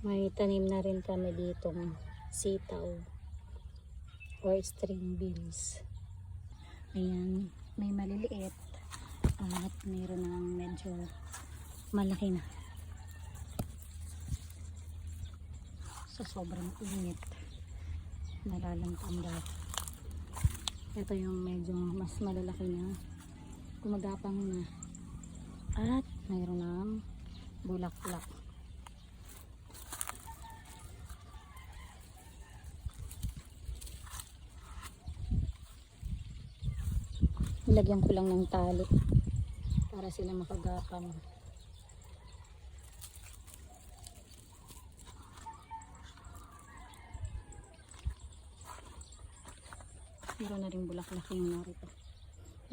May tanim na rin kami ditong sitaw or string beans. Ayan, may maliliit at mayroon ng medyo malaki na. Sa sobrang init, nalalampan daw. Ito yung medyo mas malalaki na, gumagapang na. At mayroon ng bulaklak. Nilagyan ko lang ng tali para sila makagapang. Meron na rin bulaklak yung narito.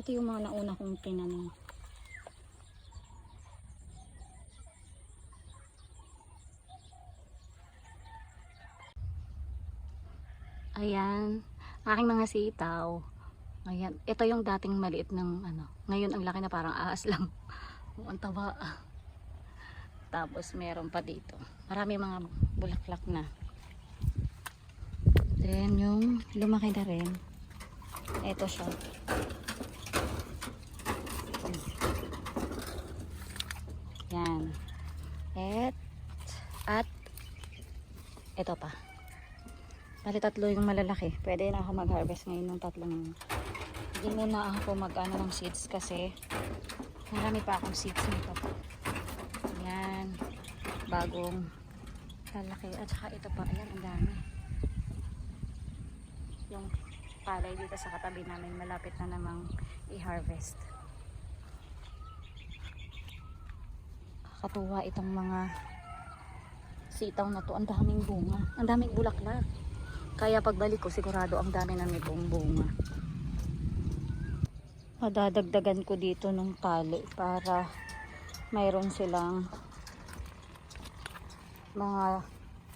Ito yung mga nauna kong tinanim. Ayan, aking mga sitaw. Ayan, ito yung dating maliit ng ano. Ngayon ang laki na parang ahas lang. ang taba. Tapos meron pa dito. Marami mga bulaklak na. Then yung lumaki na rin. Ito siya. Yan. Et, at ito pa. Bali tatlo yung malalaki. Pwede na ako mag-harvest ngayon ng tatlong. Hindi muna ako mag-ano ng seeds kasi marami pa akong seeds nito. Yan. Bagong lalaki. At saka ito pa. Ayan, ang dami. Yung palay dito sa katabi namin malapit na namang i-harvest. Katuwa itong mga sitaw na to. Ang daming bunga. Ang daming bulaklak. Kaya pagbalik ko sigurado ang dami na nitong bunga. Madadagdagan ko dito ng tali para mayroon silang mga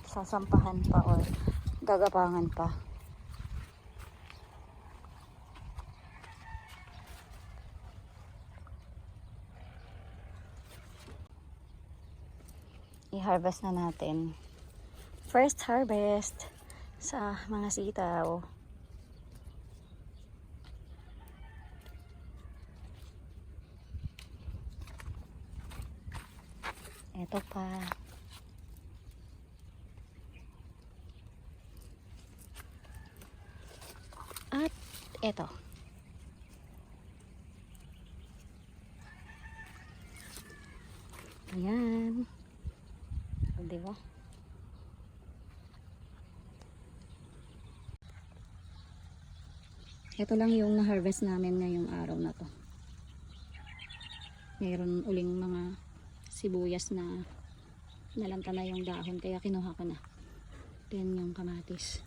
sasampahan pa or gagapangan pa. i-harvest na natin. First harvest sa mga sitaw. Ito pa. At ito. Ayan. O, di ba? Ito lang yung na-harvest namin ngayong araw na to. Mayroon uling mga sibuyas na nalanta na yung dahon kaya kinuha ko na. Then yung kamatis.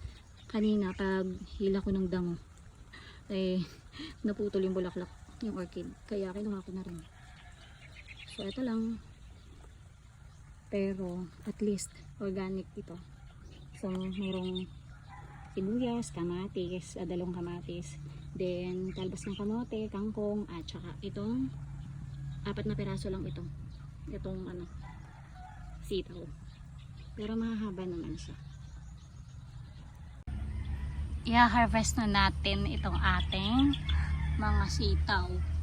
Kanina pag hila ko ng dango eh naputol yung bulaklak yung orchid kaya kinuha ko na rin. So ito lang pero at least organic ito. So mayroong sibuyas, kamatis, adalong kamatis, then talbas ng kamote, kangkong, at saka itong apat na piraso lang ito. Itong ano, sitaw. Pero mahahaba naman siya. I-harvest na natin itong ating mga sitaw.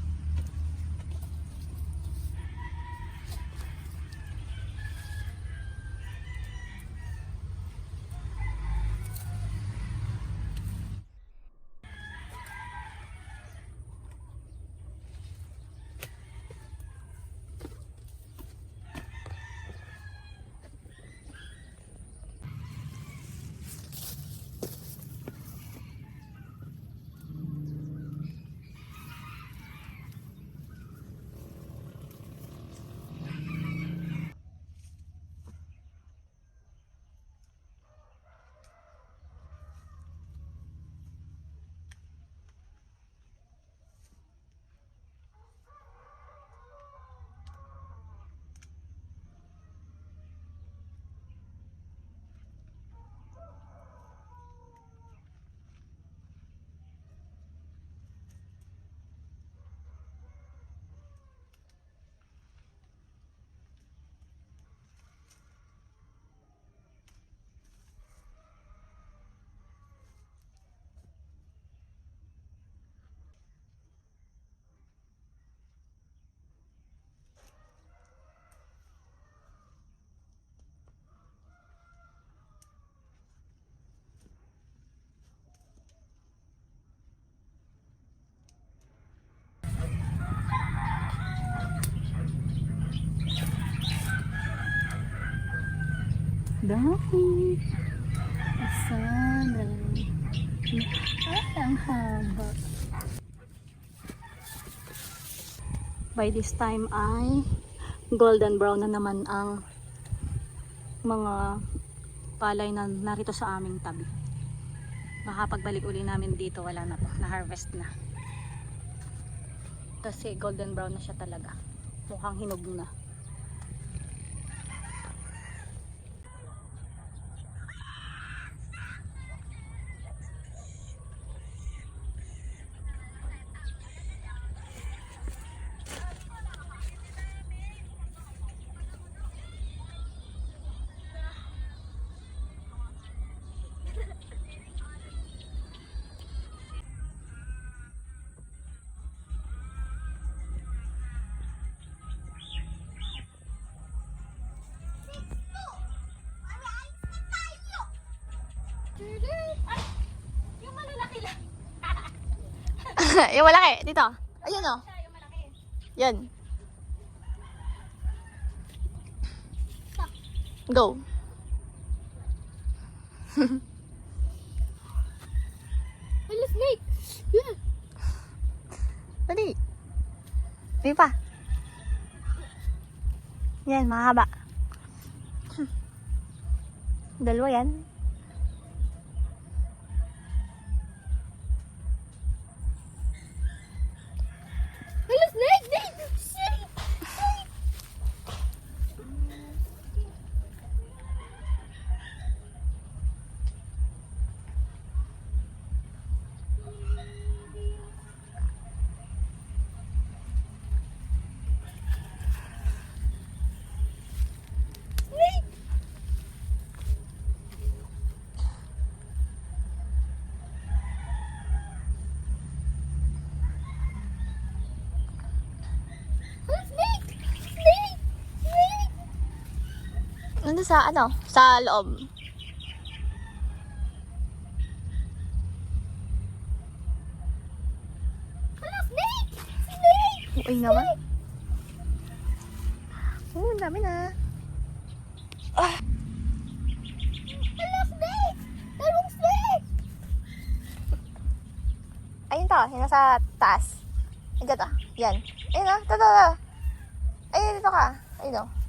Dami. Sana. Ay, ang haba. By this time ay golden brown na naman ang mga palay na narito sa aming tabi. Baka pagbalik uli namin dito, wala na to. Na-harvest na. Kasi golden brown na siya talaga. Mukhang hinog na. yung malaki, dito. Ayun o. Siya, yung malaki. Yan. Go. Hello, snake! Yeah. Dali. Di pa. Yan, mahaba. Hmm. Dalawa yan. Nandun sa ano? Sa loob. Snake! Snake! Uy naman. Oo, dami na. Hello, snake! Dalawang snake! Ayun to, yun nasa taas. Ayun to, yan. Ayun to, to, to. Ayun, dito ka. Ayun o.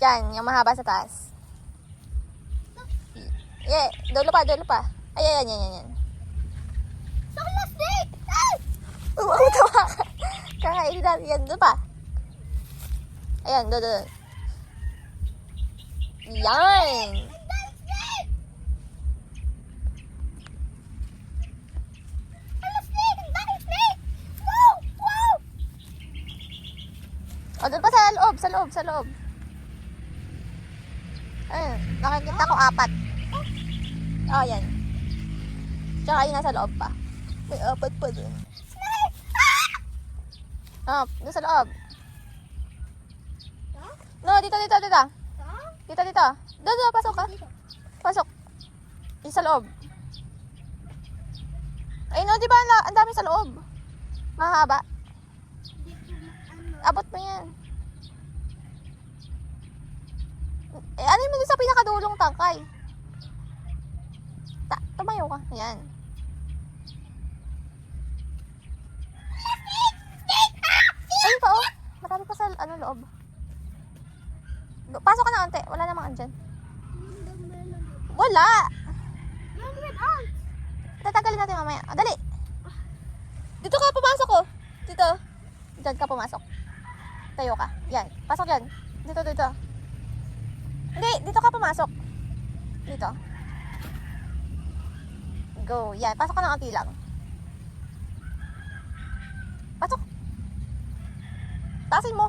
Yan, yung mahaba sa taas. Yeah, dulo pa, dulo pa. Ay, yan, yan, yan, yan. Hello, snake! Ay! Oo, oh, tawa ka. Kakainin natin yan, doon pa. Ayan, doon, doon. Yan! O, doon pa sa loob, sa loob, sa loob. Ayun, nakikita ko apat. Oh, yan. Tsaka yung nasa loob pa. May apat pa dun. Oh, doon sa loob. No, dito, dito, dito. Dito, dito. Doon, doon, pasok ka. Pasok. Yung sa loob. Ay, no, di ba? Ang dami sa loob. Mahaba. Abot mo yan. Eh, ano mo dun sa pinakadulong tangkay? Ta tumayo ka. Yan. Ayun pa, oh. Marami pa sa, ano, loob. Pasok ka na, ante. Wala namang andyan. Wala! Tatagalin natin mamaya. Ah, dali! Dito ka, pumasok ko. Dito. Diyan ka pumasok. Tayo ka. Yan. Pasok yan. Dito, dito. Hindi, dito ka pumasok. Dito. Go. Yan. Pasok ka ng konti lang. Pasok. Taasin mo.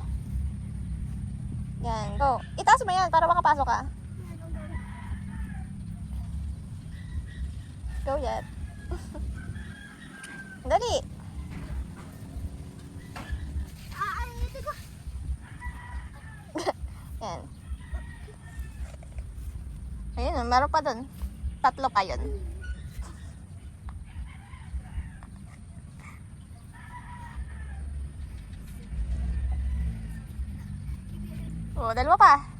Yan. Go. Itaas mo yan para makapasok ka. Go yet. Dali. Yan. Ayun, meron pa dun. Tatlo pa yun. Oh, dalawa pa.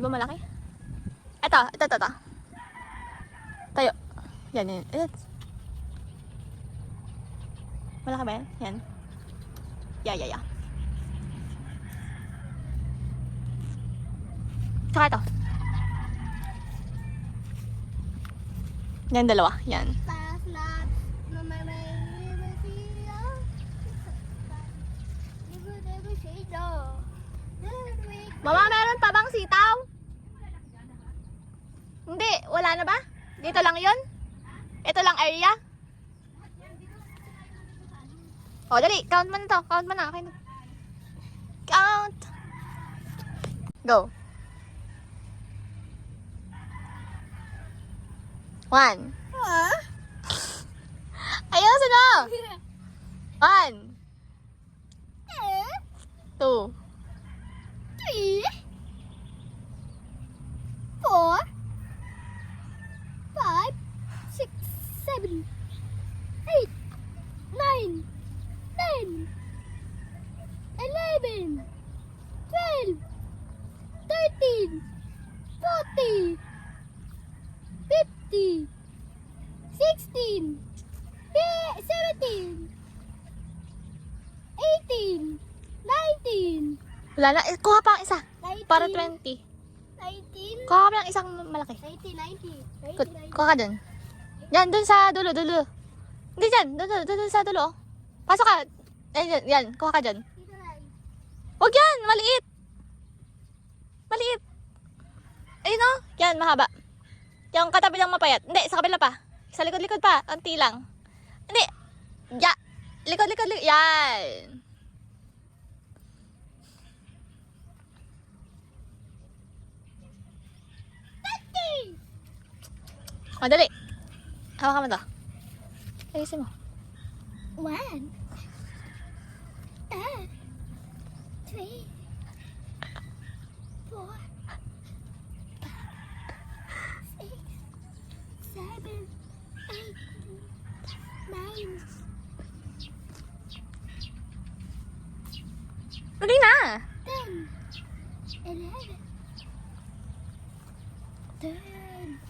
Hindi ba malaki? Ito, ito, ito, ito. Tayo. Yan, yan. Ayan. Malaki ba yan? Yan. Yeah, yeah, yeah. Tsaka ito. Yan, dalawa. Yan. Make Mama, meron pa bang sitaw? Wala na ba? Dito lang yon? Ito lang area? O, dali, count mo na to. Count mo na. Okay na. Count. Go. One. Huh? Ayaw, sino? One. Two. Three. Four. Five. Six. Seven. Eight. Nine. Ten. Eleven. Twelve. Thirteen. Forty. Fifty. Sixteen. Seventeen. Eighteen. Nineteen. Wala na. Eh, kuha pa ang isa. 19. Para 20. 19. Kuha pa ng isang malaki. 90, 90. Ku- Kuha ka dun. Yan, dun sa dulo, dulo. Hindi dyan, dulo, dulo sa dulo. Pasok ka. Yan, yan, yan. Kuha ka dyan. Huwag yan, maliit. Maliit. Ayun o, yan, mahaba. Yung katabi lang mapayat. Hindi, sa kabila pa. Sa likod-likod pa, unti lang. Hindi. Ya. Likod-likod, likod. Yan. Madali. Hawakan mo to. Ayusin mo. One. Two. Three. Four. Five. Six. Seven. Eight. Nine. Uli na! Ten. Eleven. Ten.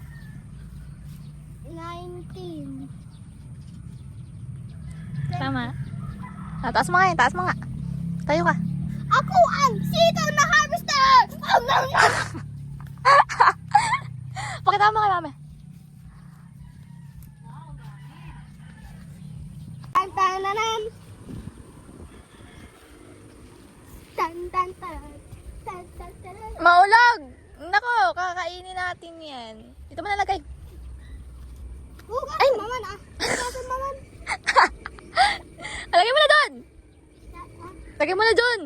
Nineteen. Tama. Ah, taas mo nga, taas mo nga. Tayo ka. Ako ang sitaw na harvester! Um, nom, nom. Pakita mo kay mama. Tan tan tan tan. Tan tan tan. Tan tan. Maulog! Nako, kakainin natin yan. Dito mo nalagay. Hugasan maman ah. Maman. Lagay mo na doon! Lagay mo na doon!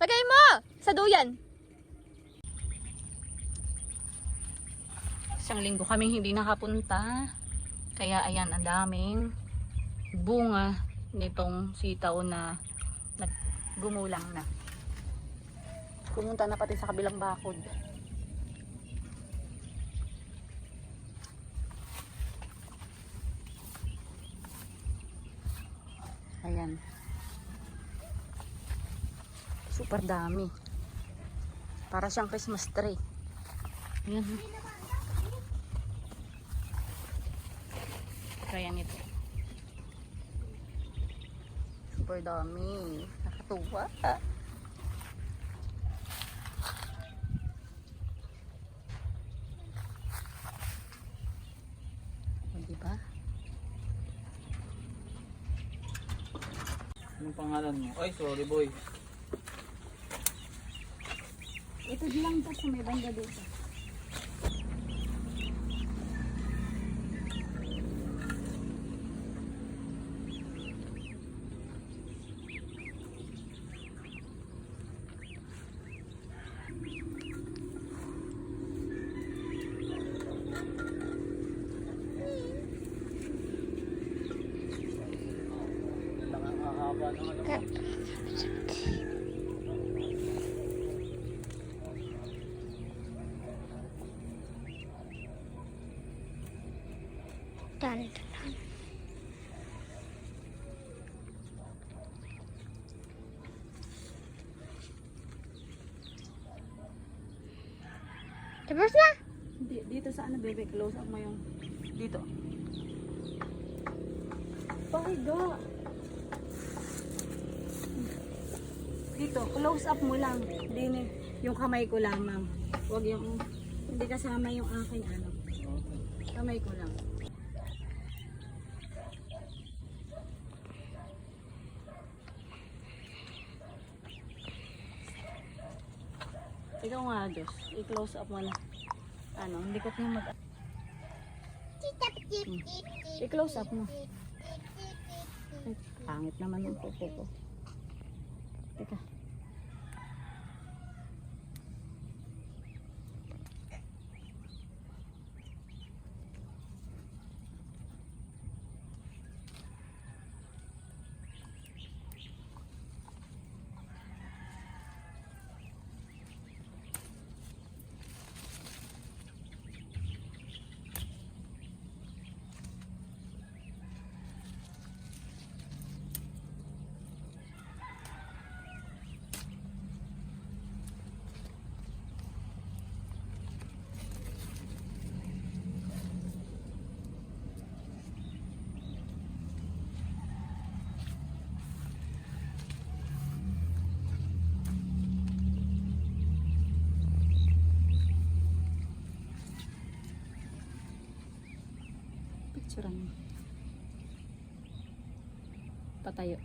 Lagay mo! Sa duyan. Isang linggo kaming hindi nakapunta. Kaya ayan, ang daming bunga nitong sitaw na naggumulang na. Pumunta na pati sa kabilang bakod. Ayan. Super dami. Para siyang Christmas tree. Ayan. Kaya nito. Super dami. Nakatuwa. O, pangalan mo? Ay, sorry boy. Ito lang to sa may banda dito. Tapos na? Dito sa ano, bebe, close up mo yung dito. Pahiga. Dito, close up mo lang. Ni- yung kamay ko lang, ma'am. Huwag yung, hindi kasama yung aking ano. Kamay ko lang. Ikaw nga, Diyos. I-close up mo na. Ano, hindi ko yung mag... Hmm. I-close up mo. Ay, pangit naman yung pupo ko. Teka. Picturean mo. Patayo.